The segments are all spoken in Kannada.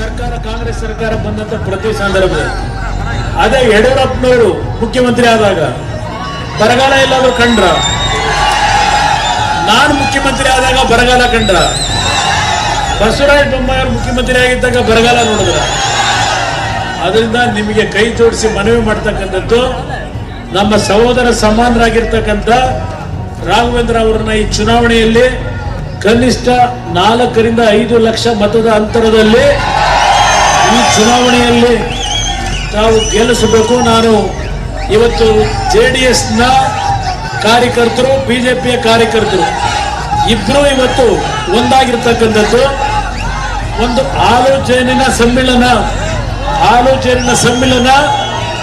ಸರ್ಕಾರ, ಕಾಂಗ್ರೆಸ್ ಸರ್ಕಾರ ಬಂದಂತ ಪ್ರತಿ ಸಂದರ್ಭದಲ್ಲಿ. ಅದೇ ಯಡಿಯೂರಪ್ಪನವರು ಮುಖ್ಯಮಂತ್ರಿ ಆದಾಗ, ಬರಗಾಲ ಎಲ್ಲಾದ್ರೂ ಕಂಡ್ರ? ನಾನು ಮುಖ್ಯಮಂತ್ರಿ ಆದಾಗ ಬರಗಾಲ ಕಂಡ್ರ? ಬಸವರಾಜ ಬೊಮ್ಮಾಯಿ ಮುಖ್ಯಮಂತ್ರಿ ಆಗಿದ್ದಾಗ ಬರಗಾಲ ನೋಡಿದ್ರ? ಅದರಿಂದ ನಿಮಗೆ ಕೈ ಜೋಡಿಸಿ ಮನವಿ ಮಾಡ್ತಕ್ಕಂಥದ್ದು, ನಮ್ಮ ಸಹೋದರ ಸಮಾನರಾಗಿರ್ತಕ್ಕಂಥ ರಾಘವೇಂದ್ರ ಅವರನ್ನ ಈ ಚುನಾವಣೆಯಲ್ಲಿ ಕನಿಷ್ಠ ನಾಲ್ಕರಿಂದ ಐದು ಲಕ್ಷ ಮತದ ಅಂತರದಲ್ಲಿ ಈ ಚುನಾವಣೆಯಲ್ಲಿ ನಾವು ಗೆಲ್ಲಿಸಬೇಕು. ನಾನು ಇವತ್ತು ಜೆ ಡಿ ಎಸ್ನ ಕಾರ್ಯಕರ್ತರು ಬಿಜೆಪಿಯ ಕಾರ್ಯಕರ್ತರು ಇಬ್ಬರು ಇವತ್ತು ಒಂದಾಗಿರ್ತಕ್ಕಂಥದ್ದು. ಒಂದು ಆಲೋಚನೆಯ ಸಮ್ಮಿಳನ ಆಲೋಚನೆಯ ಸಮ್ಮಿಳನ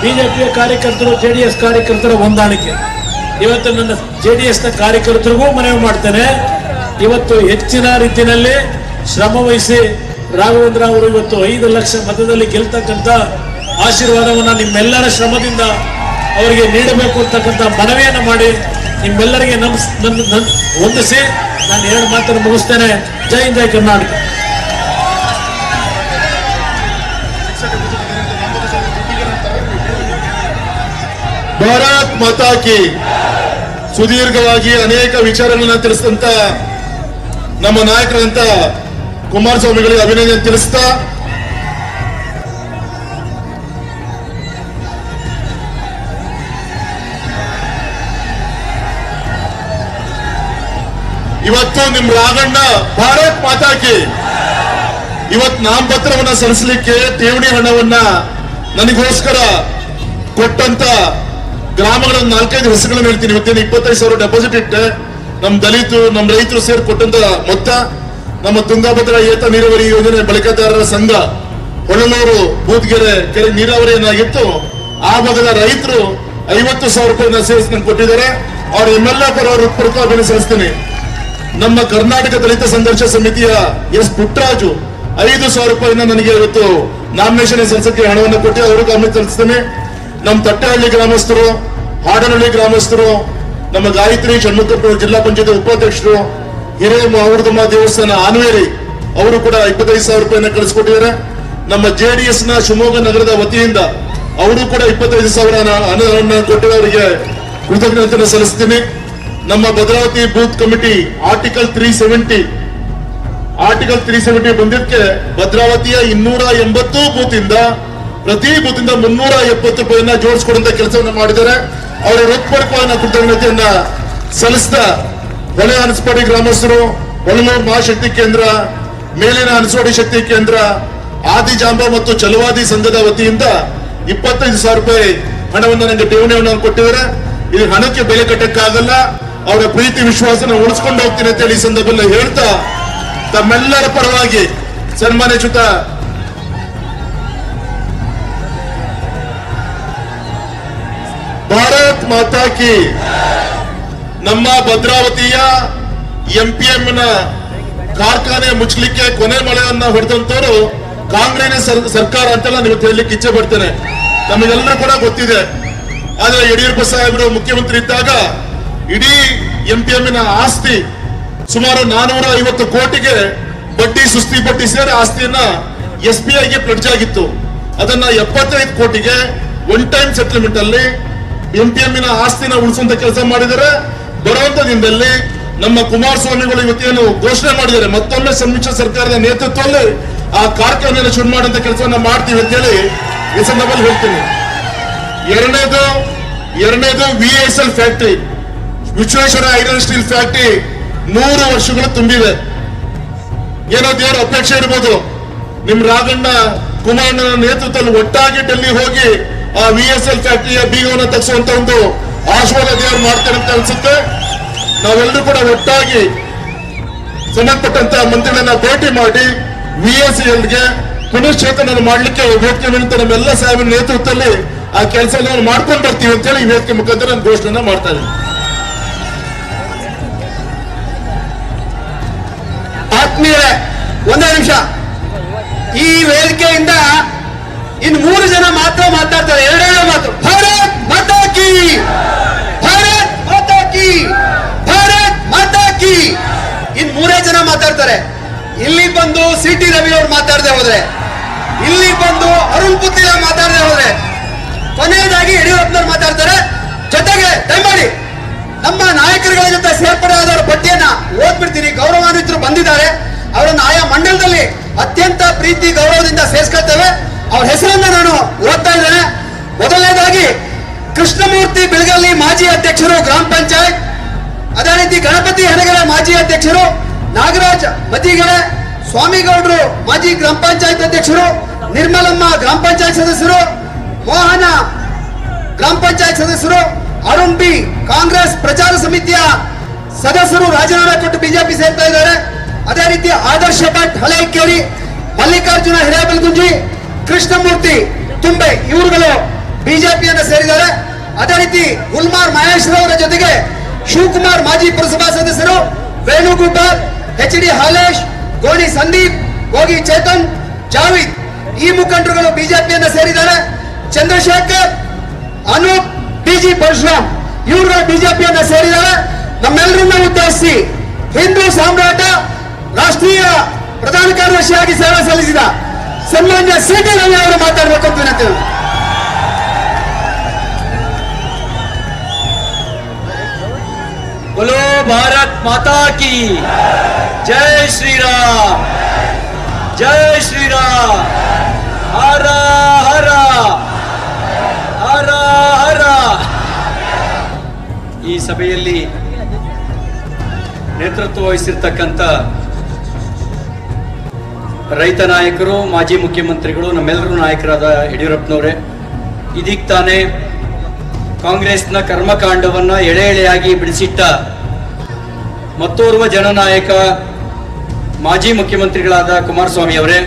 ಪಿಯ ಕಾರ್ಯಕರ್ತರು, ಜೆ ಡಿ ಎಸ್ ಕಾರ್ಯಕರ್ತರ ಹೊಂದಾಣಿಕೆ. ಇವತ್ತು ನನ್ನ ಜೆ ಡಿ ಎಸ್ನ ಕಾರ್ಯಕರ್ತರಿಗೂ ಮನವಿ ಮಾಡ್ತೇನೆ. ಇವತ್ತು ಹೆಚ್ಚಿನ ರೀತಿಯಲ್ಲಿ ಶ್ರಮ ವಹಿಸಿ ರಾಘವೇಂದ್ರ ಅವರು ಇವತ್ತು ಐದು ಲಕ್ಷ ಮತದಲ್ಲಿ ಗೆಲ್ತಕ್ಕಂಥ ಆಶೀರ್ವಾದವನ್ನು ನಿಮ್ಮೆಲ್ಲರ ಶ್ರಮದಿಂದ ಅವರಿಗೆ ನೀಡಬೇಕು ಅಂತಕ್ಕಂಥ ಮನವಿಯನ್ನು ಮಾಡಿ ನಿಮ್ಮೆಲ್ಲರಿಗೆ ನಮಸ್ ಹೊಂದಿಸಿ ನಾನು ಎರಡು ಮಾತನ್ನು ಮುಗಿಸ್ತೇನೆ. ಜೈ ಜೈ ಕರ್ನಾಟಕ. ಭಾರತ್ ಮಾತಾಕಿ ಸುದೀರ್ಘವಾಗಿ ಅನೇಕ ವಿಚಾರಗಳನ್ನ ತಿಳಿಸಿದಂತ ನಮ್ಮ ನಾಯಕರಂತ ಕುಮಾರಸ್ವಾಮಿಗಳಿಗೆ ಅಭಿನಂದನೆ ತಿಳಿಸ್ತಾ ಇವತ್ತು ನಿಮ್ ರಾಘಣ್ಣ ಭಾರತ್ ಮಾತಾಕಿ. ಇವತ್ತು ಇವತ್ ನಾಮಪತ್ರವನ್ನ ಸಲ್ಲಿಸಲಿಕ್ಕೆ ಠೇವಣಿ ಹಣವನ್ನ ನನಗೋಸ್ಕರ ಕೊಟ್ಟಂತ ಗ್ರಾಮಗಳ ನಾಲ್ಕೈದು ಹೆಸರುಗಳನ್ನ ಹೇಳ್ತೀನಿ. ಇವತ್ತೇನು ಇಪ್ಪತ್ತೈದು ಸಾವಿರ ಡೆಪಾಸಿಟ್ ಇಟ್ಟೆ. ನಮ್ ದಲಿತು ನಮ್ ರೈತರು ಸೇರಿ ಕೊಟ್ಟಂತ ಮೊತ್ತ. ನಮ್ಮ ತುಂಗಭದ್ರಾ ಏತ ನೀರಾವರಿ ಯೋಜನೆ ಬಳಕೆದಾರರ ಸಂಘ ಹೊಳನೂರು, ಬೂದ್ಗೆರೆ, ಕೆರೆ ನೀರಾವರಿಯನ್ನಾಗಿತ್ತು. ಆ ಭಾಗದ ರೈತರು ಐವತ್ತು ಸಾವಿರ ರೂಪಾಯಿನ ಸೇರಿಸಿ ಕೊಟ್ಟಿದ್ದಾರೆ. ಅವ್ರ ಎಂ ಎಲ್ ಎ ಪರ ಅಭಿನಂದನೆ ಸಲ್ಲಿಸ್ತೀನಿ. ನಮ್ಮ ಕರ್ನಾಟಕ ದಲಿತ ಸಂಘರ್ಷ ಸಮಿತಿಯ ಎಸ್ ಪುಟ್ಟರಾಜು ಐದು ಸಾವಿರ ರೂಪಾಯಿನ ನನಗೆ ಇವತ್ತು ನಾಮಿನೇಷನ್ ಸಲ್ಲಿಸಕ್ಕೆ ಹಣವನ್ನು ಕೊಟ್ಟು ಅವರು ಗಮನ ಸಲ್ಲಿಸ್ತೇನೆ. ನಮ್ಮ ತಟ್ಟೆಹಳ್ಳಿ ಗ್ರಾಮಸ್ಥರು, ಹಾಡನಹಳ್ಳಿ ಗ್ರಾಮಸ್ಥರು, ನಮ್ಮ ಗಾಯತ್ರಿ, ಷಣ್ಮುಖಪುರ ಜಿಲ್ಲಾ ಪಂಚಾಯತ್ ಉಪಾಧ್ಯಕ್ಷರು ಹಿರೇಮಹವರ್ಧಮ್ಮ ದೇವಸ್ಥಾನ ಆನ್ವೇರಿ. ಅವರು ಕೂಡ ಇಪ್ಪತ್ತೈದು ಸಾವಿರ ರೂಪಾಯಿನ ಕಳಿಸ್ಕೊಟ್ಟಿದ್ದಾರೆ. ನಮ್ಮ ಜೆಡಿಎಸ್ನ ಶಿವಮೊಗ್ಗ ನಗರದ ವತಿಯಿಂದ ಅವರು ಕೂಡ ಇಪ್ಪತ್ತೈದು ಸಾವಿರ ಅನುದಾನ ಕೊಟ್ಟಿರೋರಿಗೆ ಕೃತಜ್ಞತೆ ಸಲ್ಲಿಸ್ತೀನಿ. ನಮ್ಮ Bhadravati booth committee article three seventy, article three seventy ಬಂದಿದ್ದಕ್ಕೆ ಭದ್ರಾವತಿಯ ಇನ್ನೂರ ಎಂಬತ್ತು ಬೂತ್ ಇಂದ ಪ್ರತಿ ಬೂತ್ ಇಂದ ಮುನ್ನೂರ ಎಪ್ಪತ್ತು ರೂಪಾಯಿನ ಜೋಡಿಸ್ಕೊಡುವಂತ ಕೆಲಸವನ್ನು ಮಾಡಿದ್ದಾರೆ. ಅವರ ಹೃತ್ಪೂರ್ವಕವಾದ ಕೃತಜ್ಞತೆಯನ್ನ ಸಲ್ಲಿಸಿದ ಹೊಳೆ ಅನಸ್ಪಾಡಿ ಗ್ರಾಮಸ್ಥರು ಹೊಳಲೂರು ಮಹಾಶಕ್ತಿ ಕೇಂದ್ರ, ಮೇಲಿನ ಅನಸ್ವಾಡಿ ಶಕ್ತಿ ಕೇಂದ್ರ ಆದಿಜಾಂಬ ಮತ್ತು ಚಲವಾದಿ ಸಂಘದ ವತಿಯಿಂದ ಇಪ್ಪತ್ತೈದು ಸಾವಿರ ರೂಪಾಯಿ ಹಣವನ್ನು ನನಗೆ ಠೇವಣಿಯನ್ನು ಕೊಟ್ಟಿದ್ದಾರೆ. ಇದು ಹಣಕ್ಕೆ ಬೆಲೆ ಕಟ್ಟಕ್ಕಾಗಲ್ಲ. ಅವರ ಪ್ರೀತಿ, ವಿಶ್ವಾಸನ ಉಳಿಸ್ಕೊಂಡು ಹೋಗ್ತೀನಿ ಅಂತ ಹೇಳಿ ಈ ಸಂದರ್ಭದಲ್ಲಿ ಹೇಳ್ತಾ ತಮ್ಮೆಲ್ಲರ ಪರವಾಗಿ ಸನ್ಮಾನಿಸುತ್ತ ಭಾರತ್ ಮಾತಾ ಕಿ. ನಮ್ಮ ಭದ್ರಾವತಿಯ ಎಂಪಿಎಂನ ಕಾರ್ಖಾನೆ ಮುಚ್ಚಲಿಕ್ಕೆ ಕೊನೆ ಮಳೆಯನ್ನ ಹೊಡೆದಂತವರು ಕಾಂಗ್ರೆಸ್ ಸರ್- ಸರ್ಕಾರ ಅಂತೆಲ್ಲ ನೀವು ಹೇಳಲಿಕ್ಕೆ ಇಚ್ಛೆ ಪಡ್ತೇನೆ. ನಮಗೆಲ್ಲರೂ ಕೂಡ ಗೊತ್ತಿದೆ. ಆದ್ರೆ ಯಡಿಯೂರಪ್ಪ ಸಾಹೇಬರು ಮುಖ್ಯಮಂತ್ರಿ ಇದ್ದಾಗ ಇಡೀ ಎಂಪಿಎಂನ ಆಸ್ತಿ ಸುಮಾರು ನಾನೂರ ಐವತ್ತು ಕೋಟಿಗೆ ಬಡ್ಡಿ, ಸುಸ್ತಿ ಬಡ್ಡಿ ಸೇರಿ ಆಸ್ತಿಯನ್ನ ಎಸ್ ಬಿ ಐಗೆ ಪ್ಲಡ್ಜ್ ಆಗಿತ್ತು. ಅದನ್ನ ಎಪ್ಪತ್ತೈದು ಕೋಟಿಗೆ ಒನ್ ಟೈಮ್ ಸೆಟಲ್ಮೆಂಟ್ ಅಲ್ಲಿ ಎಂಪಿಎಂನ ಆಸ್ತಿನ ಉಳಿಸುವಂತ ಕೆಲಸ ಮಾಡಿದರೆ ಬರುವಂತ ದಿನದಲ್ಲಿ ನಮ್ಮ ಕುಮಾರಸ್ವಾಮಿಗಳು ಇವತ್ತೇನು ಘೋಷಣೆ ಮಾಡಿದ್ದಾರೆ. ಮತ್ತೊಮ್ಮೆ ಸಮ್ಮಿಶ್ರ ಸರ್ಕಾರದ ನೇತೃತ್ವದಲ್ಲಿ ಆ ಕಾರ್ಖಾನೆಯನ್ನು ಶುರು ಮಾಡುವಂತ ಕೆಲಸವನ್ನ ಮಾಡ್ತೀವಿ ಅಂತ ಹೇಳಿ ಈ ಸಂದರ್ಭದಲ್ಲಿ ಹೇಳ್ತೀನಿ. ಎರಡನೇದು ಎರಡನೇದು V S L factory Vishweshwara iron steel factory ನೂರು ವರ್ಷಗಳು ತುಂಬಿದೆ ಏನೋ ದೇವರ ಅಪೇಕ್ಷೆ ಇರ್ಬೋದು. ನಿಮ್ ರಾಘಣ್ಣ ಕುಮಾರಣ್ಣನ ನೇತೃತ್ವದಲ್ಲಿ ಒಟ್ಟಾಗಿ ಡೆಲ್ಲಿ ಹೋಗಿ ಆ ವಿ ಎಸ್ ಎಲ್ ಫ್ಯಾಕ್ಟರಿಯ ಬೀಗವನ್ನು ತಗ್ಸುವಂತ ಒಂದು ಆಶ್ವಾದ ದೇವರು ಮಾಡ್ತಾರೆ ಅಂತ ಅನ್ಸುತ್ತೆ. ನಾವೆಲ್ಲರೂ ಕೂಡ ಒಟ್ಟಾಗಿ ಸಂಬಂಧಪಟ್ಟಂತ ಮಂತ್ರಿಗಳನ್ನ ಭೇಟಿ ಮಾಡಿ ವಿ ಎಲ್ಗೆ ಪುನಶ್ಚೇತನ ಮಾಡಲಿಕ್ಕೆ ವೇದಿಕೆ ನಿಂತ ನಮ್ಮೆಲ್ಲ ಸಾಹೇಬಿನ ನೇತೃತ್ವದಲ್ಲಿ ಆ ಕೆಲಸ ಮಾಡ್ಕೊಂಡು ಬರ್ತೀವಿ ಅಂತೇಳಿ ಈ ವೇದಿಕೆ ಮುಖಾಂತರ ನಾನು ಘೋಷಣೆ ಮಾಡ್ತಾ ಇದ್ದೀನಿ. ಆತ್ಮೀಯ ಒಂದೇ ನಿಮಿಷ. ಈ ವೇದಿಕೆಯಿಂದ ಇನ್ನು ಮೂರು ಜನ ಮಾತ್ರ ಮಾತಾಡ್ತಾರೆ ಎರಡೆರಡು ಮಾತು ಭಾರತ್ ಮಾತಾ ಕಿ ಭಾರತ್ ಮಾತಾ ಕಿ ಭಾರತ್ ಮಾತಾ ಕಿ ಇನ್ ಮೂರೇ ಜನ ಮಾತಾಡ್ತಾರೆ ಇಲ್ಲಿ ಬಂದು ಸಿ ಟಿ ರವಿ ಅವ್ರು ಮಾತಾಡದೆ ಹೋದ್ರೆ, ಇಲ್ಲಿ ಬಂದು ಅರುಣ್ ಪುತ್ತಿಲ ಮಾತಾಡದೆ ಹೋದ್ರೆ, ಕೊನೆಯದಾಗಿ ಯಡಿಯೂರಪ್ಪನವ್ರು ಮಾತಾಡ್ತಾರೆ, ಜೊತೆಗೆ ದಯಮಾಡಿ ನಮ್ಮ ನಾಯಕರುಗಳ ಜೊತೆ ಸೇರ್ಪಡೆ ಆದವರ ಪಟ್ಟಿಯನ್ನ ಓದ್ಬಿಡ್ತೀನಿ. ಗೌರವಾನ್ವಿತರು ಬಂದಿದ್ದಾರೆ. ಅವರನ್ನು ಆಯಾ ಮಂಡಲದಲ್ಲಿ ಅತ್ಯಂತ ಪ್ರೀತಿ, ಗೌರವದಿಂದ ಸೇರಿಸ್ಕೊಳ್ತೇವೆ. ಅವ್ರ ಹೆಸರನ್ನ ನಾನು ಓದ್ತಾ ಇದ್ದೇನೆ. ಮೊದಲನೇದಾಗಿ, ಕೃಷ್ಣಮೂರ್ತಿ ಬೆಳಗಲ್ಲಿ ಮಾಜಿ ಅಧ್ಯಕ್ಷರು ಗ್ರಾಮ ಪಂಚಾಯತ್, ಅದೇ ರೀತಿ ಗಣಪತಿ ಹೆಣಗರ ಮಾಜಿ ಅಧ್ಯಕ್ಷರು ನಾಗರಾಜ್ ಮತಿಗೆರೆ ಸ್ವಾಮಿಗೌಡರು ಮಾಜಿ ಗ್ರಾಮ ಪಂಚಾಯತ್ ಅಧ್ಯಕ್ಷರು, ನಿರ್ಮಲಮ್ಮ ಗ್ರಾಮ ಪಂಚಾಯತ್ ಸದಸ್ಯರು, ಮೋಹನ ಗ್ರಾಮ ಪಂಚಾಯತ್ ಸದಸ್ಯರು ಅರುಣ್ ಬಿ ಕಾಂಗ್ರೆಸ್ ಪ್ರಚಾರ ಸಮಿತಿಯ ಸದಸ್ಯರು ರಾಜೀನಾಮೆ ಕೊಟ್ಟು ಬಿಜೆಪಿ ಸೇರ್ತಾ ಇದ್ದಾರೆ. ಅದೇ ರೀತಿ ಆದರ್ಶ ಭಟ್ ಹಲೈಕೇರಿ ಮಲ್ಲಿಕಾರ್ಜುನ ಹಿರೇಬಲ್ಗುಂಜಿ, ಕೃಷ್ಣಮೂರ್ತಿ ತುಂಬೆ ಇವರುಗಳು ಬಿಜೆಪಿಯನ್ನು ಸೇರಿದ್ದಾರೆ. ಅದೇ ರೀತಿ ಗುಲ್ಮಾರ್ ಮಹೇಶ್ ಅವರ ಜೊತೆಗೆ ಶಿವಕುಮಾರ್ ಮಾಜಿ ಪುರಸಭಾ ಸದಸ್ಯರು, ವೇಣುಗೋಪಾಲ್ ಎಚ್ ಡಿ ಹಾಲೇಶ್, ಗೋಣಿ ಸಂದೀಪ್, ಗೋಗಿ ಚೇತನ್, ಜಾವೀದ್. ಈ ಮುಖಂಡರುಗಳು ಬಿಜೆಪಿಯನ್ನು ಸೇರಿದ್ದಾರೆ. ಚಂದ್ರಶೇಖರ್, ಅನೂಪ್ ಬಿಜಿ ಪರಶುರಾಮ್ ಇವರು ಬಿಜೆಪಿಯನ್ನ ಸೇರಿದ್ದಾರೆ. ನಮ್ಮೆಲ್ಲರನ್ನ ಉದ್ದೇಶಿಸಿ ಹಿಂದೂ ಸಾಮ್ರಾಟ ರಾಷ್ಟ್ರೀಯ ಪ್ರಧಾನ ಕಾರ್ಯದರ್ಶಿಯಾಗಿ ಸೇವೆ ಸಲ್ಲಿಸಿದ ಸನ್ಮಾನ್ಯ ಸಿಟಿ ರವಿ ಅವರು ಮಾತಾಡಬೇಕು ಅಂತ ವಿನಂತಿ बोलो भारत माता की जय श्री राम जय श्री राम हर हर ಹರ ಹರ ಈ ಸಭೆಯಲ್ಲಿ ನೇತೃತ್ವ ವಹಿಸಿರ್ತಕ್ಕಂಥ ರೈತ ನಾಯಕರು ಮಾಜಿ ಮುಖ್ಯಮಂತ್ರಿಗಳು ನಮ್ಮೆಲ್ಲರೂ ನಾಯಕರಾದ ಯಡಿಯೂರಪ್ಪನವರೇ ಇದೀಗ ತಾನೇ ಕಾಂಗ್ರೆಸ್ನ ಕರ್ಮಕಾಂಡವನ್ನ ಎಳೆ ಎಳೆಯಾಗಿ ಬಿಡಿಸಿಟ್ಟ ಮತ್ತೋರ್ವ ಜನನಾಯಕ ಮಾಜಿ ಮುಖ್ಯಮಂತ್ರಿಗಳಾದ ಕುಮಾರಸ್ವಾಮಿ ಅವರೇ,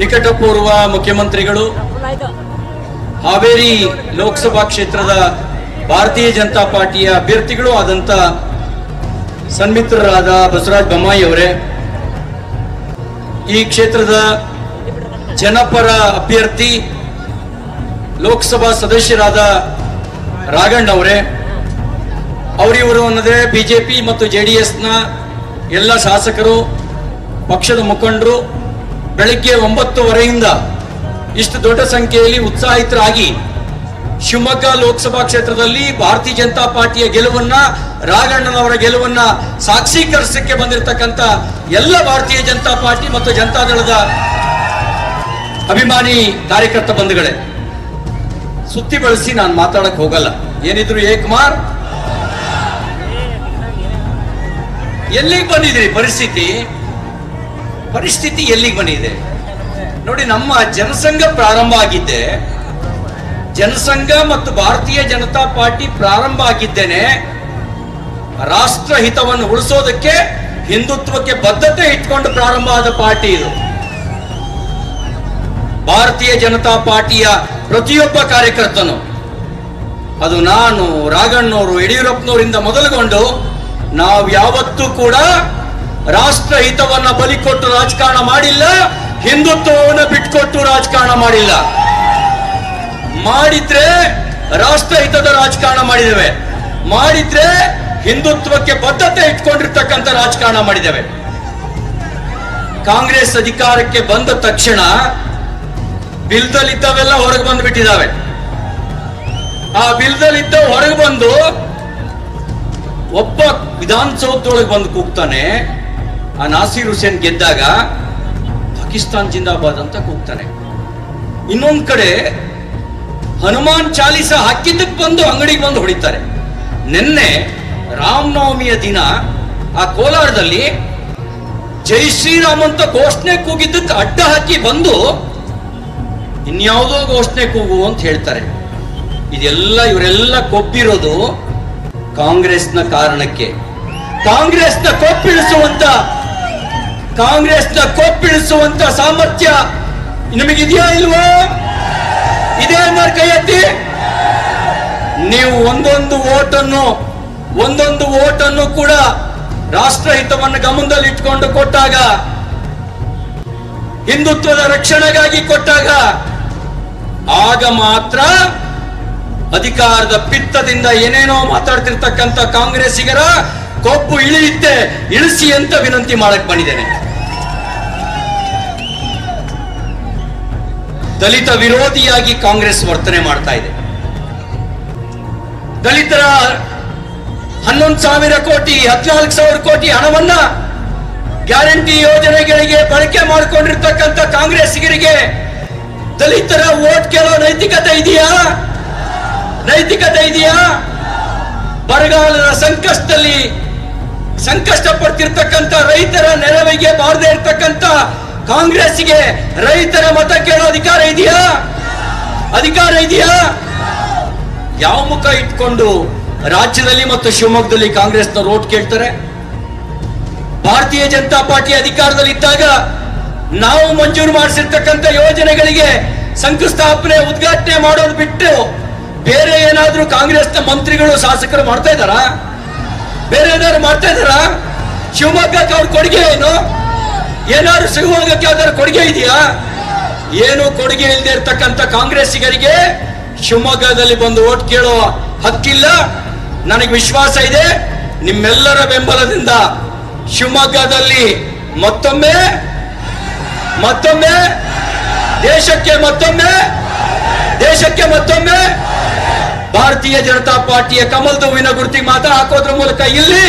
ನಿಕಟಪೂರ್ವ ಮುಖ್ಯಮಂತ್ರಿಗಳು, ಹಾವೇರಿ ಲೋಕಸಭಾ ಕ್ಷೇತ್ರದ ಭಾರತೀಯ ಜನತಾ ಪಾರ್ಟಿಯ ಅಭ್ಯರ್ಥಿಗಳು ಆದಂತ ಸನ್ಮಿತ್ರರಾದ ಬಸವರಾಜ ಬೊಮ್ಮಾಯಿ ಅವರೇ, ಈ ಕ್ಷೇತ್ರದ ಜನಪರ ಅಭ್ಯರ್ಥಿ ಲೋಕಸಭಾ ಸದಸ್ಯರಾದ ರಾಘಣ್ಣ ಅವರೇ ಅವರಿವರು ಅನ್ನದೇ ಬಿಜೆಪಿ ಮತ್ತು ಜೆ ಡಿ ಎಸ್ನ ಎಲ್ಲ ಶಾಸಕರು, ಪಕ್ಷದ ಮುಖಂಡರು. ಬೆಳಗ್ಗೆ ಒಂಬತ್ತುವರೆಯಿಂದ ಇಷ್ಟು ದೊಡ್ಡ ಸಂಖ್ಯೆಯಲ್ಲಿ ಉತ್ಸಾಹಿತರಾಗಿ ಶಿವಮೊಗ್ಗ ಲೋಕಸಭಾ ಕ್ಷೇತ್ರದಲ್ಲಿ ಭಾರತೀಯ ಜನತಾ ಪಾರ್ಟಿಯ ಗೆಲುವನ್ನ, ರಾಘಣ್ಣನವರ ಗೆಲುವನ್ನ ಸಾಕ್ಷೀಕರಿಸಕ್ಕೆ ಬಂದಿರತಕ್ಕಂತ ಎಲ್ಲ ಭಾರತೀಯ ಜನತಾ ಪಾರ್ಟಿ ಮತ್ತು ಜನತಾದಳದ ಅಭಿಮಾನಿ ಕಾರ್ಯಕರ್ತ ಬಂಧುಗಳೇ. ಸುತ್ತಿ ಬಳಸಿ ನಾನು ಮಾತಾಡಕ್ ಹೋಗಲ್ಲ. ಏನಿದ್ರು ಏ ಕುಮಾರ್? ಎಲ್ಲಿಗೆ ಬಂದಿದ್ರಿ ಪರಿಸ್ಥಿತಿ? ಪರಿಸ್ಥಿತಿ ಎಲ್ಲಿಗೆ ಬಂದಿದೆ? ನೋಡಿ, ನಮ್ಮ ಜನಸಂಘ ಪ್ರಾರಂಭ ಆಗಿದ್ದೆ. ಜನಸಂಘ ಮತ್ತು ಭಾರತೀಯ ಜನತಾ ಪಾರ್ಟಿ ಪ್ರಾರಂಭ ಆಗಿದ್ದೇನೆ. ರಾಷ್ಟ್ರ ಹಿತವನ್ನು ಉಳಿಸೋದಕ್ಕೆ ಹಿಂದುತ್ವಕ್ಕೆ ಬದ್ಧತೆ ಇಟ್ಕೊಂಡು ಪ್ರಾರಂಭ ಆದ ಪಾರ್ಟಿ ಇದು. ಭಾರತೀಯ ಜನತಾ ಪಾರ್ಟಿಯ ಪ್ರತಿಯೊಬ್ಬ ಕಾರ್ಯಕರ್ತನು. ಅದು ನಾನು ರಾಘಣ್ಣವರು ಯಡಿಯೂರಪ್ಪನವರಿಂದ ಮೊದಲುಗೊಂಡು ನಾವು ಯಾವತ್ತೂ ಕೂಡ ರಾಷ್ಟ್ರ ಹಿತವನ್ನ ಬಲಿ ಕೊಟ್ಟು ರಾಜಕಾರಣ ಮಾಡಿಲ್ಲ, ಹಿಂದುತ್ವವನ್ನು ಬಿಟ್ಕೊಟ್ಟು ರಾಜಕಾರಣ ಮಾಡಿಲ್ಲ. ಮಾಡಿದ್ರೆ ರಾಷ್ಟ್ರ ಹಿತದ ರಾಜಕಾರಣ ಮಾಡಿದ್ದೇವೆ. ಮಾಡಿದ್ರೆ ಹಿಂದುತ್ವಕ್ಕೆ ಬದ್ಧತೆ ಇಟ್ಕೊಂಡಿರ್ತಕ್ಕಂಥ ರಾಜಕಾರಣ ಮಾಡಿದ್ದೇವೆ. ಕಾಂಗ್ರೆಸ್ ಅಧಿಕಾರಕ್ಕೆ ಬಂದ ತಕ್ಷಣ ಬಿಲ್ದಲ್ಲಿದ್ದವೆಲ್ಲ ಹೊರಗೆ ಬಂದು ಬಿಟ್ಟಿದ್ದಾವೆ. ಆ ಬಿಲ್ದಲ್ಲಿದ್ದ ಹೊರಗೆ ಬಂದು ಒಬ್ಬ ವಿಧಾನಸೌಧದೊಳಗೆ ಬಂದು ಕೂಗ್ತಾನೆ. ಆ ನಾಸೀರ್ ಹುಸೇನ್ ಗೆದ್ದಾಗ ಪಾಕಿಸ್ತಾನ್ ಜಿಂದಾಬಾದ್ ಅಂತ ಕೂಗ್ತಾನೆ. ಇನ್ನೊಂದ್ ಕಡೆ ಹನುಮಾನ್ ಚಾಲೀಸ ಹಾಕಿದ್ದಕ್ಕೆ ಬಂದು ಅಂಗಡಿಗೆ ಬಂದು ಹೊಡಿತಾರೆ. ನಿನ್ನೆ ರಾಮನವಮಿಯ ದಿನ ಆ ಕೋಲಾರದಲ್ಲಿ ಜೈ ಶ್ರೀರಾಮ್ ಅಂತ ಘೋಷಣೆ ಕೂಗಿದ್ದಕ್ಕೆ ಅಡ್ಡ ಹಾಕಿ ಬಂದು ಇನ್ಯಾವುದೋ ಘೋಷಣೆ ಕೂಗು ಅಂತ ಹೇಳ್ತಾರೆ. ಇದೆಲ್ಲ ಇವರೆಲ್ಲ ಕೊಬ್ಬಿರೋದು ಕಾಂಗ್ರೆಸ್ನ ಕಾರಣಕ್ಕೆ. ಕಾಂಗ್ರೆಸ್ನ ಕೊಪ್ಪಿಳಿಸುವಂತ ಕಾಂಗ್ರೆಸ್ನ ಕೊಪ್ಪಿಳಿಸುವಂತ ಸಾಮರ್ಥ್ಯ ನಿಮಗಿದೆಯಾ ಇಲ್ವಾ? ಇದೆ ಅನ್ನೋರ್ ಕೈ ಎತ್ತಿ ನೀವು ಒಂದೊಂದು ಓಟನ್ನು ಒಂದೊಂದು ಓಟನ್ನು ಕೂಡ ರಾಷ್ಟ್ರಹಿತವನ್ನು ಗಮನದಲ್ಲಿ ಇಟ್ಕೊಂಡು ಕೊಟ್ಟಾಗ ಹಿಂದುತ್ವದ ರಕ್ಷಣೆಗಾಗಿ ಕೊಟ್ಟಾಗ ಆಗ ಮಾತ್ರ ಅಧಿಕಾರದ ಪಿತ್ತದಿಂದ ಏನೇನೋ ಮಾತಾಡ್ತಿರ್ತಕ್ಕಂಥ ಕಾಂಗ್ರೆಸ್ಸಿಗರ ಕೊಬ್ಬು ಇಳಿಯುತ್ತೆ, ಇಳಿಸಿ ಅಂತ ವಿನಂತಿ ಮಾಡಕ್ ಬಂದಿದ್ದೇನೆ. ದಲಿತ ವಿರೋಧಿಯಾಗಿ ಕಾಂಗ್ರೆಸ್ ವರ್ತನೆ ಮಾಡ್ತಾ ಇದೆ. ದಲಿತರ ಹನ್ನೊಂದು ಸಾವಿರ ಕೋಟಿ, ಹದಿನಾಲ್ಕು ಸಾವಿರ ಕೋಟಿ ಹಣವನ್ನ ಗ್ಯಾರಂಟಿ ಯೋಜನೆಗಳಿಗೆ ಬಳಕೆ ಮಾಡಿಕೊಂಡಿರ್ತಕ್ಕಂಥ ಕಾಂಗ್ರೆಸ್ಸಿಗರಿಗೆ ದಲಿತರ ಓಟ್ ಕೇಳೋ ನೈತಿಕತೆ ಇದೆಯಾ? ನೈತಿಕತೆ ಇದೆಯಾ? ಬರಗಾಲದ ಸಂಕಷ್ಟದಲ್ಲಿ ಸಂಕಷ್ಟ ಪಡ್ತಿರ್ತಕ್ಕಂಥ ರೈತರ ನೆರವಿಗೆ ಬಾರದೇ ಇರ್ತಕ್ಕಂಥ ಕಾಂಗ್ರೆಸ್ಗೆ ರೈತರ ಮತ ಕೇಳೋ ಅಧಿಕಾರ ಇದೆಯಾ? ಅಧಿಕಾರ ಇದೆಯಾ? ಯಾವ ಮುಖ ಇಟ್ಕೊಂಡು ರಾಜ್ಯದಲ್ಲಿ ಮತ್ತು ಶಿವಮೊಗ್ಗದಲ್ಲಿ ಕಾಂಗ್ರೆಸ್ನ ರೋಟ್ ಕೇಳ್ತಾರೆ? ಭಾರತೀಯ ಜನತಾ ಪಾರ್ಟಿ ಅಧಿಕಾರದಲ್ಲಿ ಇದ್ದಾಗ ನಾವು ಮಂಜೂರು ಮಾಡಿಸಿರ್ತಕ್ಕಂಥ ಯೋಜನೆಗಳಿಗೆ ಶಂಕುಸ್ಥಾಪನೆ, ಉದ್ಘಾಟನೆ ಮಾಡೋದು ಬಿಟ್ಟು ಬೇರೆ ಏನಾದರೂ ಕಾಂಗ್ರೆಸ್ನ ಮಂತ್ರಿಗಳು, ಶಾಸಕರು ಮಾಡ್ತಾ ಇದ್ದಾರಾ? ಬೇರೆ ಏನಾದ್ರು ಮಾಡ್ತಾ ಇದ್ದಾರಾ? ಶಿವಮೊಗ್ಗಕ್ಕೆ ಅವ್ರ ಕೊಡುಗೆ ಏನು? ಏನಾದ್ರು ಶಿವಮೊಗ್ಗಕ್ಕೆ ಯಾವ್ದಾದ್ರು ಕೊಡುಗೆ ಇದೆಯಾ? ಏನು ಕೊಡುಗೆ ಇಲ್ಲದೆ ಇರ್ತಕ್ಕಂಥ ಕಾಂಗ್ರೆಸ್ಸಿಗರಿಗೆ ಶಿವಮೊಗ್ಗದಲ್ಲಿ ಬಂದು ಓಟ್ ಕೇಳೋ ಹಕ್ಕಿಲ್ಲ. ನನಗೆ ವಿಶ್ವಾಸ ಇದೆ. ನಿಮ್ಮೆಲ್ಲರ ಬೆಂಬಲದಿಂದ ಶಿವಮೊಗ್ಗದಲ್ಲಿ ಮತ್ತೊಮ್ಮೆ ಮತ್ತೊಮ್ಮೆ, ದೇಶಕ್ಕೆ ಮತ್ತೊಮ್ಮೆ ದೇಶಕ್ಕೆ ಮತ್ತೊಮ್ಮೆ. ಭಾರತೀಯ ಜನತಾ ಪಾರ್ಟಿಯ ಕಮಲದ ಹೂವಿನ ಗುರುತಿ ಮಾತ್ರ ಹಾಕೋದ್ರ ಮೂಲಕ ಇಲ್ಲಿ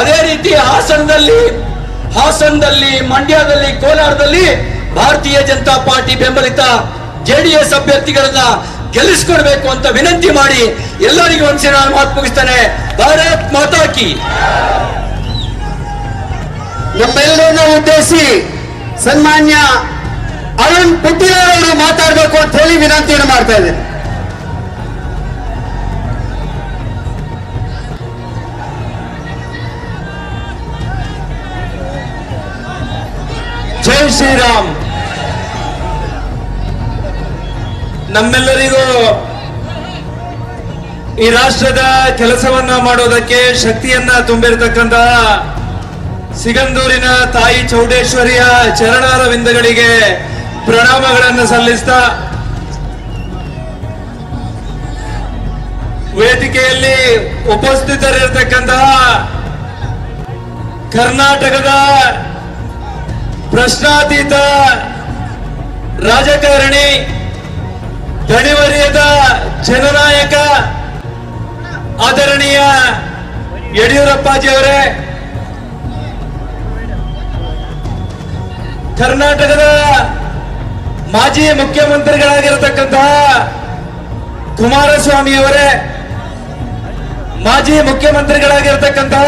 ಅದೇ ರೀತಿ ಹಾಸನದಲ್ಲಿ ಹಾಸನದಲ್ಲಿ, ಮಂಡ್ಯದಲ್ಲಿ, ಕೋಲಾರದಲ್ಲಿ ಭಾರತೀಯ ಜನತಾ ಪಾರ್ಟಿ ಬೆಂಬಲಿತ ಜೆಡಿಎಸ್ ಅಭ್ಯರ್ಥಿಗಳನ್ನ ಗೆಲ್ಲಿಸ್ಕೊಡ್ಬೇಕು ಅಂತ ವಿನಂತಿ ಮಾಡಿ ಎಲ್ಲರಿಗೂ ಒಂದ್ಸರಿ ನಾನು ಮಾತು ಮುಗಿಸ್ತಾನೆ. ಭಾರತ್ ಮಾತಾ ಕಿ. ನಮ್ಮೆಲ್ಲರನ್ನ ಉದ್ದೇಶಿ ಸನ್ಮಾನ್ಯ ಅರುಣ್ ಪುಟ್ಟಿಲ ಅವರು ಮಾತಾಡಬೇಕು ಅಂತ ಹೇಳಿ ವಿನಂತಿಯನ್ನು ಮಾಡ್ತಾ ಇದ್ದೇನೆ. ಜೈ ಶ್ರೀರಾಮ್. ನಮ್ಮೆಲ್ಲರಿಗೂ ಈ ರಾಷ್ಟ್ರದ ಕೆಲಸವನ್ನ ಮಾಡೋದಕ್ಕೆ ಶಕ್ತಿಯನ್ನ ತುಂಬಿರತಕ್ಕಂತಹ ಸಿಗಂದೂರಿನ ತಾಯಿ ಚೌಡೇಶ್ವರಿಯ ಚರಣಾರವಿಂದಗಳಿಗೆ ಪ್ರಣಾಮಗಳನ್ನು ಸಲ್ಲಿಸ್ತಾ ವೇದಿಕೆಯಲ್ಲಿ ಉಪಸ್ಥಿತರಿರತಕ್ಕಂತಹ ಕರ್ನಾಟಕದ ಪ್ರಶ್ನಾತೀತ ರಾಜಕಾರಣಿ, ದಣಿವರಿಯದ ಜನನಾಯಕ, ಆದರಣೀಯ ಯಡಿಯೂರಪ್ಪಾಜಿಯವರೇ ಕರ್ನಾಟಕದ ಮಾಜಿ ಮುಖ್ಯಮಂತ್ರಿಗಳಾಗಿರತಕ್ಕಂತಹ ಕುಮಾರಸ್ವಾಮಿಯವರೇ, ಮಾಜಿ ಮುಖ್ಯಮಂತ್ರಿಗಳಾಗಿರತಕ್ಕಂತಹ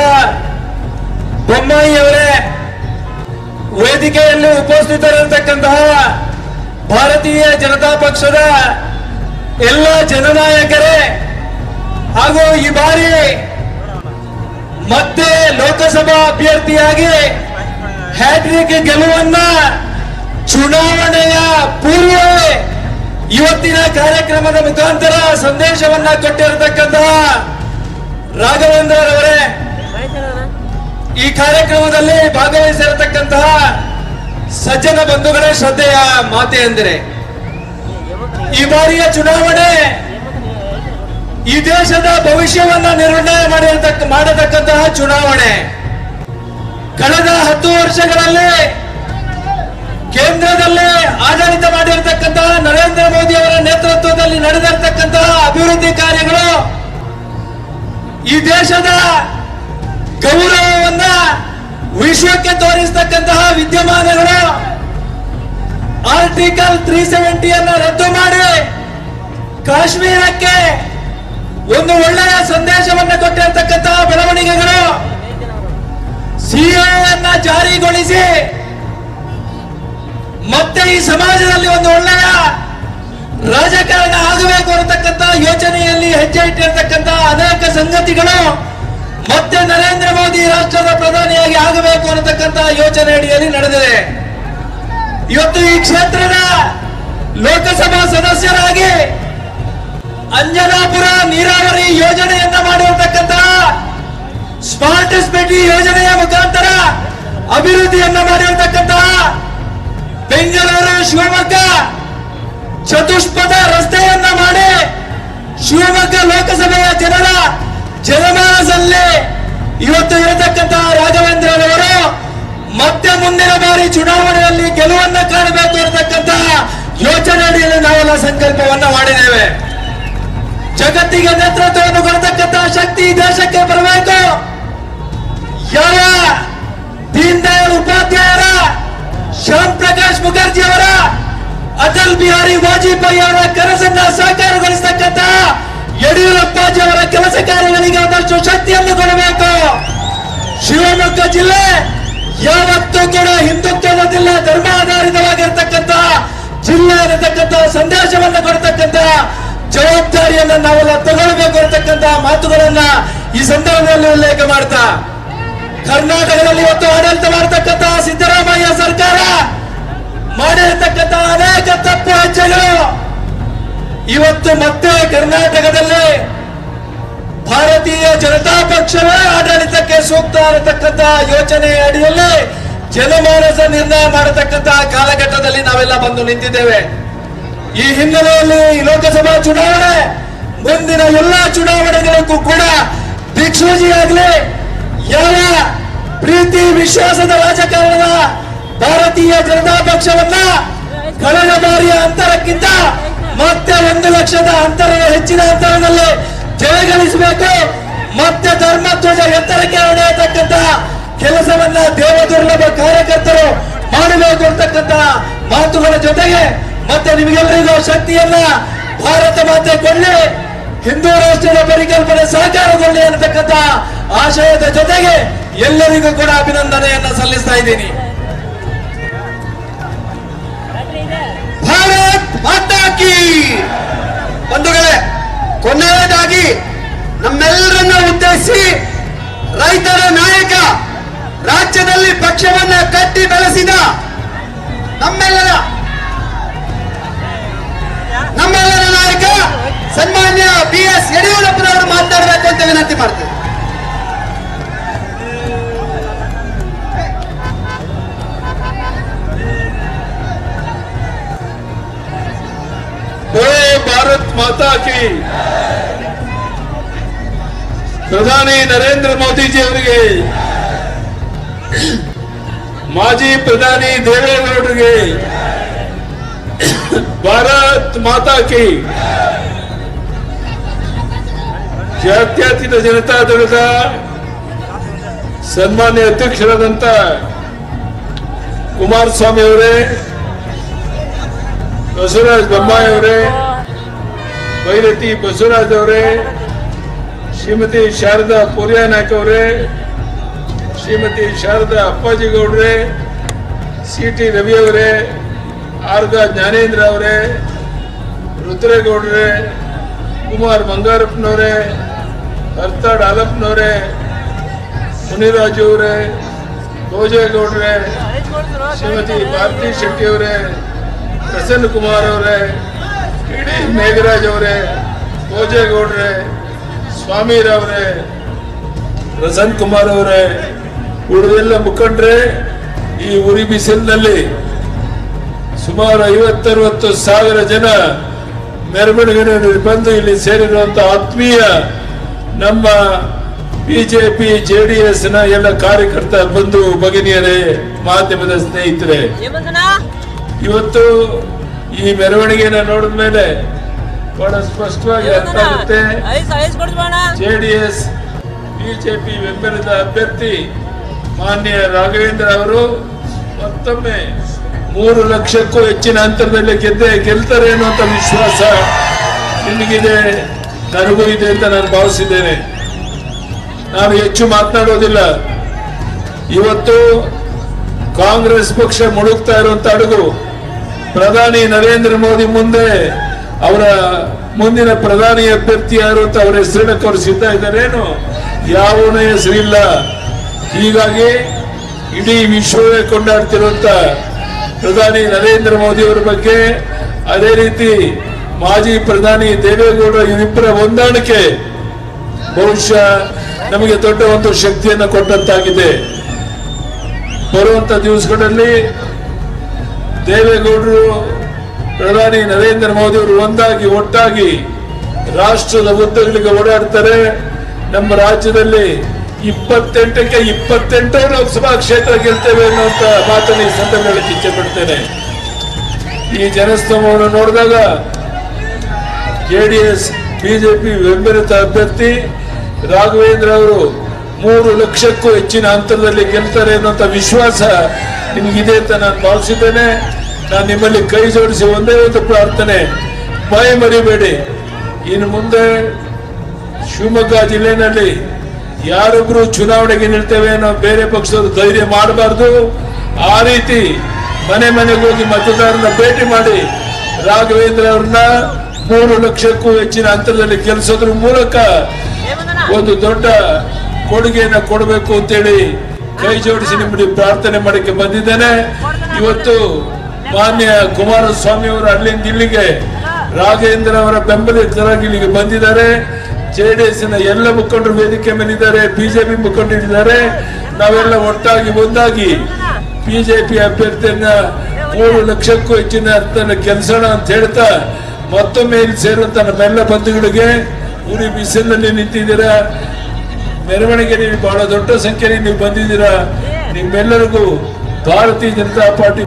ಬೊಮ್ಮಾಯಿಯವರೇ, ವೇದಿಕೆಯಲ್ಲಿ ಉಪಸ್ಥಿತರಿರತಕ್ಕಂತಹ ಭಾರತೀಯ ಜನತಾ ಪಕ್ಷದ ಎಲ್ಲ ಜನನಾಯಕರೇ, ಹಾಗೂ ಈ ಬಾರಿ ಮತ್ತೆ ಲೋಕಸಭಾ ಅಭ್ಯರ್ಥಿಯಾಗಿ ಹ್ಯಾಟ್ರಿಕ್ ಗೆಲುವನ್ನ ಚುನಾವಣೆಯ ಪೂರ್ವವೇ ಇವತ್ತಿನ ಕಾರ್ಯಕ್ರಮದ ಮುಖಾಂತರ ಸಂದೇಶವನ್ನ ಕೊಟ್ಟಿರತಕ್ಕಂತಹ ರಾಘವೇಂದ್ರರವರೇ ಈ ಕಾರ್ಯಕ್ರಮದಲ್ಲಿ ಭಾಗವಹಿಸಿರತಕ್ಕಂತಹ ಸಜ್ಜನ ಬಂಧುಗಳೇ ಶ್ರದ್ಧೆಯ ಮಾತೆ ಎಂದರೆ ಈ ಬಾರಿಯ ಚುನಾವಣೆ ಈ ದೇಶದ ಭವಿಷ್ಯವನ್ನ ನಿರ್ಣಯ ಮಾಡಿರತಕ್ಕ ಮಾಡತಕ್ಕಂತಹ ಚುನಾವಣೆ. ಕಳೆದ ಹತ್ತು ವರ್ಷಗಳಲ್ಲಿ ಕೇಂದ್ರದಲ್ಲಿ ಆಡಳಿತ ಮಾಡಿರ್ತಕ್ಕಂತಹ ನರೇಂದ್ರ ಮೋದಿ ಅವರ ನೇತೃತ್ವದಲ್ಲಿ ನಡೆದಿರ್ತಕ್ಕಂತಹ ಅಭಿವೃದ್ಧಿ ಕಾರ್ಯಗಳು ಈ ದೇಶದ ಗೌರವವನ್ನ ವಿಶ್ವಕ್ಕೆ ತೋರಿಸ್ತಕ್ಕಂತಹ ವಿದ್ಯಮಾನಗಳು ಆರ್ಟಿಕಲ್ ತ್ರೀ ಸೆವೆಂಟಿಯನ್ನ ರದ್ದು ಮಾಡಿ ಕಾಶ್ಮೀರಕ್ಕೆ ಒಂದು ಒಳ್ಳೆಯ ಸಂದೇಶವನ್ನು ಕೊಟ್ಟಿರತಕ್ಕಂತಹ ಬೆಳವಣಿಗೆಗಳು ಸಿಎನ್ನ ಜಾರಿಗೊಳಿಸಿ ಮತ್ತೆ ಈ ಸಮಾಜದಲ್ಲಿ ಒಂದು ಒಳ್ಳೆಯ ರಾಜಕಾರಣ ಆಗಬೇಕು ಅನ್ನತಕ್ಕಂತ ಯೋಚನೆಯಲ್ಲಿ ಹೆಜ್ಜೆ ಇಟ್ಟಿರತಕ್ಕಂತ ಅನೇಕ ಸಂಗತಿಗಳು ಮತ್ತೆ ನರೇಂದ್ರ ಮೋದಿ ರಾಷ್ಟ್ರದ ಪ್ರಧಾನಿಯಾಗಿ ಆಗಬೇಕು ಅನ್ನತಕ್ಕಂತ ಯೋಚನೆ ಅಡಿಯಲ್ಲಿ ನಡೆದಿದೆ. ಇವತ್ತು ಈ ಕ್ಷೇತ್ರದ ಲೋಕಸಭಾ ಸದಸ್ಯರಾಗಿ ಅಂಜನಾಪುರ ನೀರಾವರಿ ಯೋಜನೆಯನ್ನ ಮಾಡಿರತಕ್ಕಂತಹ ಸ್ಮಾರ್ಟ್ ಸಿಟಿ ಯೋಜನೆಯ ಮುಖಾಂತರ ಅಭಿವೃದ್ಧಿಯನ್ನ ಮಾಡಿರತಕ್ಕಂತಹ ಬೆಂಗಳೂರು ಶಿವಮೊಗ್ಗ ಚತುಷ್ಪಥ ರಸ್ತೆಯನ್ನ ಮಾಡಿ ಶಿವಮೊಗ್ಗ ಲೋಕಸಭೆಯ ಜನರ ಜನಮಾನಸಲ್ಲಿ ಇವತ್ತು ಇರತಕ್ಕಂತಹ ರಾಘವೇಂದ್ರನವರು ಮತ್ತೆ ಮುಂದಿನ ಬಾರಿ ಚುನಾವಣೆಯಲ್ಲಿ ಗೆಲುವನ್ನ ಕಾಣಬೇಕು ಇರತಕ್ಕಂತಹ ಯೋಚನೆ ಅಡಿಯಲ್ಲಿ ನಾವೆಲ್ಲ ಸಂಕಲ್ಪವನ್ನ ಮಾಡಿದ್ದೇವೆ. ಜಗತ್ತಿಗೆ ನೇತೃತ್ವವನ್ನು ಕೊಡತಕ್ಕಂತಹ ಶಕ್ತಿ ದೇಶಕ್ಕೆ ಬರಬೇಕು. ಯಾರ? ದೀನ್ ದಯಾಳ್ ಉಪಾಧ್ಯಾಯರ, ಶ್ಯಾಮ್ ಪ್ರಕಾಶ್ ಮುಖರ್ಜಿ ಅವರ, ಅಟಲ್ ಬಿಹಾರಿ ವಾಜಪೇಯಿ ಅವರ ಕನಸನ್ನ ಸಾಕಾರಗೊಳಿಸತಕ್ಕಂತ ಯಡಿಯೂರಪ್ಪಾಜಿ ಅವರ ಕೆಲಸ ಕಾರ್ಯಗಳಿಗೆ ಒಂದಷ್ಟು ಶಕ್ತಿಯನ್ನು ಕೊಡಬೇಕು. ಶಿವಮೊಗ್ಗ ಜಿಲ್ಲೆ ಯಾವತ್ತೂ ಕೂಡ ಹಿಂದುತ್ವದಲ್ಲ ಧರ್ಮ ಆಧಾರಿತವಾಗಿರ್ತಕ್ಕಂಥ ಜಿಲ್ಲೆ ಅನ್ನತಕ್ಕಂಥ ಸಂದೇಶವನ್ನು ಕೊಡ್ತಕ್ಕಂಥ ಜವಾಬ್ದಾರಿಯನ್ನ ನಾವೆಲ್ಲ ತಗೊಳ್ಬೇಕು ಅಂತಕ್ಕಂಥ ಮಾತುಗಳನ್ನ ಈ ಸಂದರ್ಭದಲ್ಲಿ ಉಲ್ಲೇಖ ಮಾಡ್ತಾ ಕರ್ನಾಟಕದಲ್ಲಿ ಇವತ್ತು ಆಡಳಿತ ಮಾಡತಕ್ಕಂತಹ ಸಿದ್ದರಾಮಯ್ಯ ಸರ್ಕಾರ ಮಾಡಿರತಕ್ಕಂತಹ ಅನೇಕ ತಪ್ಪು ಹೆಜ್ಜೆಗಳು ಇವತ್ತು ಮತ್ತೆ ಕರ್ನಾಟಕದಲ್ಲಿ ಭಾರತೀಯ ಜನತಾ ಪಕ್ಷವೇ ಆಡಳಿತಕ್ಕೆ ಸೂಕ್ತ ಅನ್ನತಕ್ಕಂಥ ಯೋಚನೆ ಅಡಿಯಲ್ಲಿ ಜನಮಾನಸ ನಿರ್ಣಯ ಮಾಡತಕ್ಕಂತಹ ಕಾಲಘಟ್ಟದಲ್ಲಿ ನಾವೆಲ್ಲ ಬಂದು ನಿಂತಿದ್ದೇವೆ. ಈ ಹಿನ್ನೆಲೆಯಲ್ಲಿ ಲೋಕಸಭಾ ಚುನಾವಣೆ, ಮುಂದಿನ ಎಲ್ಲಾ ಚುನಾವಣೆಗಳಿಗೂ ಕೂಡ ದಿಕ್ಸೂಚಿ ಯಾವ ಪ್ರೀತಿ ವಿಶ್ವಾಸದ ರಾಜಕಾರಣದ ಭಾರತೀಯ ಜನತಾ ಪಕ್ಷವನ್ನ ಕಳೆದ ಬಾರಿಯ ಅಂತರಕ್ಕಿಂತ ಮತ್ತೆ ಒಂದು ಲಕ್ಷದ ಅಂತರ ಹೆಚ್ಚಿನ ಅಂತರದಲ್ಲಿ ಜಯಗಳಿಸಬೇಕು. ಮತ್ತೆ ಧರ್ಮಧ್ವಜ ಎತ್ತರಕ್ಕೆ ಹೊಡೆಯತಕ್ಕಂತ ಕೆಲಸವನ್ನ ದೇವದುರ್ಲಭ ಕಾರ್ಯಕರ್ತರು ಮಾಡಬೇಕು ಅಂತಕ್ಕಂತ ಮಾತುಗಳ ಜೊತೆಗೆ ಮತ್ತೆ ನಿಮಗೆಲ್ಲರಿಗೂ ಶಕ್ತಿಯನ್ನ ಭಾರತ ಮಾತೆ ಕೊಳ್ಳಿ ಹಿಂದೂ ರಾಷ್ಟ್ರದ ಪರಿಕಲ್ಪನೆ ಸಹಕಾರದಲ್ಲಿ ಅನ್ನತಕ್ಕಂಥ ಆಶಯದ ಜೊತೆಗೆ ಎಲ್ಲರಿಗೂ ಕೂಡ ಅಭಿನಂದನೆಯನ್ನ ಸಲ್ಲಿಸ್ತಾ ಇದ್ದೀನಿ. ಭಾರತ್ ಮಾತಾಕಿ ಬಂಧುಗಳೇ, ಕೊನೆಯದಾಗಿ ನಮ್ಮೆಲ್ಲರನ್ನ ಉದ್ದೇಶಿಸಿ ರೈತರ ನಾಯಕ ರಾಜ್ಯದಲ್ಲಿ ಪಕ್ಷವನ್ನ ಕಟ್ಟಿ ಬೆಳೆಸಿದ ನಮ್ಮೆಲ್ಲರ ನಮ್ಮೆಲ್ಲರ ನಾಯಕ ಸನ್ಮಾನ್ಯ ಬಿ ಎಸ್ ಯಡಿಯೂರಪ್ಪನವರು ಮಾತನಾಡಬೇಕು ಅಂತ ವಿನಂತಿ ಮಾಡ್ತೇವೆ ಭಾರತ್ ಮಾತಾ ಪ್ರಧಾನಿ ನರೇಂದ್ರ ಮೋದಿಜಿ ಅವರಿಗೆ, ಮಾಜಿ ಪ್ರಧಾನಿ ದೇವೇಗೌಡರಿಗೆ, ಭಾರತ್ ಮಾತಾ ಕಿ. ಜಾತ್ಯತೀತ ಜನತಾ ದಳದ ಸನ್ಮಾನ್ಯ ಅಧ್ಯಕ್ಷರಾದಂತ ಕುಮಾರಸ್ವಾಮಿ ಅವರೇ, ಬಸವರಾಜ ಬೊಮ್ಮಾಯಿ ಅವರೇ ಭೈರತಿ ಬಸವರಾಜ್ ಅವರೇ, ಶ್ರೀಮತಿ ಶಾರದಾ ಪೂರ್ಯ ನಾಯ್ಕ ಅವರೇ, ಶ್ರೀಮತಿ ಶಾರದಾ ಅಪ್ಪಾಜಿ ಗೌಡ್ರೆ ಸಿ ಟಿ ರವಿ ಅವರೇ ಆರ್ದ ಜ್ಞಾನೇಂದ್ರ ಅವರೇ, ರುದ್ರೇಗೌಡ್ರೆ, ಕುಮಾರ್ ಬಂಗಾರಪ್ಪನವರೇ ಹರ್ತಾಡ್ ಅಲಪ್ನವ್ರೆ ಮುನಿರಾಜು ಅವರೇ ಭೋಜೇಗೌಡ್ರೆ ಶ್ರೀಮತಿ ಭಾರತಿ ಶೆಟ್ಟಿ ಅವರೇ, ಪ್ರಸನ್ನ ಕುಮಾರ್ ಅವರೇ ಇಡೀ ಮೇಘರಾಜ್ ಅವರೇ ಭೋಜೇಗೌಡ್ರೆ ಸ್ವಾಮಿರವರೇ ಪ್ರಸನ್ನ ಕುಮಾರ್ ಅವರೇ, ಉಳಿದೆಲ್ಲ ಮುಖಂಡ್ರೆ, ಈ ಉರಿ ಬಿಸಿಲಿನಲ್ಲಿ ಸುಮಾರು ಐವತ್ತರವತ್ತು ಸಾವಿರ ಜನ ಮೆರವಣಿಗೆ ಬಂದು ಇಲ್ಲಿ ಸೇರಿರುವಂತಹ ಆತ್ಮೀಯ ನಮ್ಮ ಬಿಜೆಪಿ ಎಸ್ನ ಎಲ್ಲ ಕಾರ್ಯಕರ್ತ ಬಂಧು ಭಗಿನಿಯರೇ ಮಾಧ್ಯಮದ ಸ್ನೇಹಿತರೆ. ಇವತ್ತು ಈ ಮೆರವಣಿಗೆನ ನೋಡಿದ ಮೇಲೆ ಬಹಳ ಸ್ಪಷ್ಟವಾಗಿ ಅರ್ಥ ಆಗುತ್ತೆ. ಜೆ ಡಿ ಎಸ್ ಬಿಜೆಪಿ ಬೆಂಬಲಿತ ಅಭ್ಯರ್ಥಿ ಮಾನ್ಯ ರಾಘವೇಂದ್ರ ಅವರು ಮತ್ತೊಮ್ಮೆ ಮೂರು ಲಕ್ಷಕ್ಕೂ ಹೆಚ್ಚಿನ ಅಂತರದಲ್ಲಿ ಗೆದ್ದೆ ಗೆಲ್ತಾರೆ ಅನ್ನುವಂತ ವಿಶ್ವಾಸ ನಿಮಗಿದೆ. ನನಗೂ ಇದೆ ಅಂತ ನಾನು ಭಾವಿಸಿದ್ದೇನೆ. ನಾನು ಹೆಚ್ಚು ಮಾತನಾಡೋದಿಲ್ಲ ಇವತ್ತು ಕಾಂಗ್ರೆಸ್ ಪಕ್ಷ ಮುಳುಗ್ತಾ ಇರುವಂತ ಅಡುಗು ಪ್ರಧಾನಿ ನರೇಂದ್ರ ಮೋದಿ ಮುಂದೆ ಅವರ ಮುಂದಿನ ಪ್ರಧಾನಿ ಅಭ್ಯರ್ಥಿ ಯಾರು ಅಂತ ಅವರ ಹೆಸರಿನ ಸಿದ್ಧ ಇದ್ದಾರೇನು? ಯಾವ ಹೆಸರಿಲ್ಲ. ಹೀಗಾಗಿ ಇಡೀ ವಿಶ್ವವೇ ಕೊಂಡಾಡ್ತಿರುವಂತ ಪ್ರಧಾನಿ ನರೇಂದ್ರ ಮೋದಿ ಅವರ ಬಗ್ಗೆ ಅದೇ ರೀತಿ ಮಾಜಿ ಪ್ರಧಾನಿ ದೇವೇಗೌಡ ಇವರಿಬ್ಬರ ಹೊಂದಾಣಿಕೆ ಬಹುಶಃ ನಮಗೆ ದೊಡ್ಡ ಒಂದು ಶಕ್ತಿಯನ್ನು ಕೊಟ್ಟಂತಾಗಿದೆ. ಬರುವಂತ ದಿವಸಗಳಲ್ಲಿ ದೇವೇಗೌಡರು ಪ್ರಧಾನಿ ನರೇಂದ್ರ ಮೋದಿ ಅವರು ಒಂದಾಗಿ ಒಟ್ಟಾಗಿ ರಾಷ್ಟ್ರದ ಹುದ್ದೆಗಳಿಗೆ ಓಡಾಡ್ತಾರೆ. ನಮ್ಮ ರಾಜ್ಯದಲ್ಲಿ ಇಪ್ಪತ್ತೆಂಟಕ್ಕೆ ಇಪ್ಪತ್ತೆಂಟು ಲೋಕಸಭಾ ಕ್ಷೇತ್ರ ಗೆಲ್ತೇವೆ ಅನ್ನುವಂತ ಮಾತನ್ನು ಈ ಸಂದರ್ಭದಲ್ಲಿ ಇಚ್ಛೆ ಪಡ್ತೇನೆ ಈ ಜನಸ್ತಂಭವನ್ನು ನೋಡಿದಾಗ ಜೆಡಿಎಸ್, ಬಿಜೆಪಿ ಬೆಂಬಲಿತ ಅಭ್ಯರ್ಥಿ ರಾಘವೇಂದ್ರ ಅವರು ಮೂರು ಲಕ್ಷಕ್ಕೂ ಹೆಚ್ಚಿನ ಅಂತರದಲ್ಲಿ ಗೆಲ್ತಾರೆ ಅನ್ನೋಂಥ ವಿಶ್ವಾಸ ನಿಮಗಿದೆ ಅಂತ ನಾನು ಭಾವಿಸಿದ್ದೇನೆ ನಾನು ನಿಮ್ಮಲ್ಲಿ ಕೈ ಜೋಡಿಸಿ ಒಂದೇ ಒಂದು ಪ್ರಾರ್ಥನೆ. ಬಾಯಿ ಮರಿಬೇಡಿ ಇನ್ನು ಮುಂದೆ ಶಿವಮೊಗ್ಗ ಜಿಲ್ಲೆಯಲ್ಲಿ ಯಾರೊಬ್ಬರು ಚುನಾವಣೆಗೆ ನಿಲ್ತೇವೆ ಅನ್ನೋ ಬೇರೆ ಪಕ್ಷದವರು ಧೈರ್ಯ ಮಾಡಬಾರ್ದು. ಆ ರೀತಿ ಮನೆ ಮನೆಗೆ ಹೋಗಿ ಮತದಾರನ ಭೇಟಿ ಮಾಡಿ ರಾಘವೇಂದ್ರ ಅವ್ರನ್ನ ಮೂರು ಲಕ್ಷಕ್ಕೂ ಹೆಚ್ಚಿನ ಹಂತದಲ್ಲಿ ಗೆಲ್ಲಿಸೋದ್ರ ಮೂಲಕ ಒಂದು ದೊಡ್ಡ ಕೊಡುಗೆಯನ್ನ ಕೊಡಬೇಕು ಅಂತೇಳಿ ಕೈ ಜೋಡಿಸಿ ನಿಮ್ಮಲ್ಲಿ ಪ್ರಾರ್ಥನೆ ಮಾಡಕ್ಕೆ ಬಂದಿದ್ದೇನೆ. ಇವತ್ತು ಮಾನ್ಯ ಕುಮಾರಸ್ವಾಮಿ ಅವರು ಅಲ್ಲಿಂದ ಇಲ್ಲಿಗೆ ರಾಘವೇಂದ್ರ ಅವರ ಬೆಂಬಲಿತರಾಗಿ ಇಲ್ಲಿಗೆ ಬಂದಿದ್ದಾರೆ. ಜೆಡಿಎಸ್ನ ಎಲ್ಲ ಮುಖಂಡರು ವೇದಿಕೆ ಮೇಲಿದ್ದಾರೆ ಬಿಜೆಪಿ ಮುಖಂಡರಿದ್ದಾರೆ ನಾವೆಲ್ಲ ಒಟ್ಟಾಗಿ ಒಂದಾಗಿ ಬಿಜೆಪಿ ಅಭ್ಯರ್ಥಿಯನ್ನ ಮೂರು ಲಕ್ಷಕ್ಕೂ ಹೆಚ್ಚಿನ ಅರ್ಥನ ಕೆಲಸಣ ಅಂತ ಹೇಳ್ತಾ ಮತ್ತೊಮ್ಮೆ ಇಲ್ಲಿ ಸೇರುವಂತ ನಮ್ಮೆಲ್ಲ ಬಂಧುಗಳಿಗೆ ಉರಿ ಬಿಸಿಲಲ್ಲಿ ನಿಂತಿದ್ದೀರಾ? ಮೆರವಣಿಗೆ ನೀವು ಬಹಳ ದೊಡ್ಡ ಸಂಖ್ಯೆಯಲ್ಲಿ ನೀವು ಬಂದಿದ್ದೀರಾ? ನಿಮ್ಮೆಲ್ಲರಿಗೂ ಭಾರತೀಯ ಜನತಾ ಪಾರ್ಟಿ